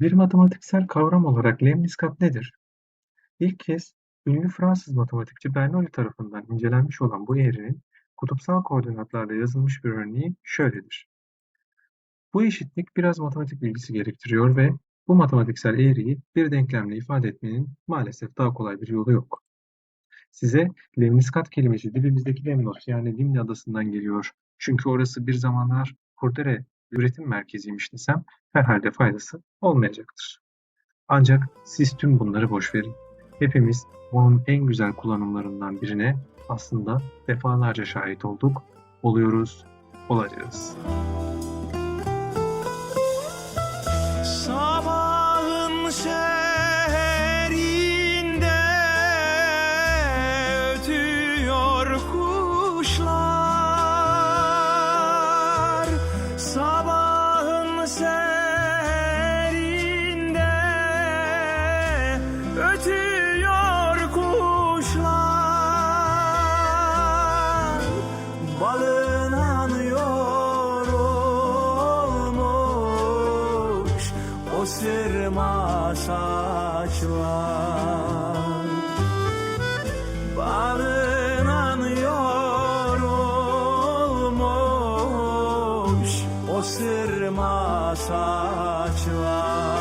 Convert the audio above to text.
Bir matematiksel kavram olarak lemniskat nedir? İlk kez ünlü Fransız matematikçi Bernoulli tarafından incelenmiş olan bu eğrinin kutupsal koordinatlarla yazılmış bir örneği şöyledir. Bu eşitlik biraz matematik bilgisi gerektiriyor ve bu matematiksel eğriyi bir denklemle ifade etmenin maalesef daha kolay bir yolu yok. Size lemniskat kelimesi dibimizdeki Lemnos yani Limni adasından geliyor. Çünkü orası bir zamanlar kurdele üretim merkeziymiş desem herhalde faydası olmayacaktır. Ancak siz tüm bunları boş verin. Hepimiz onun en güzel kullanımlarından birine aslında defalarca şahit olduk, oluyoruz, olacağız. Sabahın seherinde ötüyor kuşlar o sırma saçlar Balın anıyor olmuş o sırma saçlar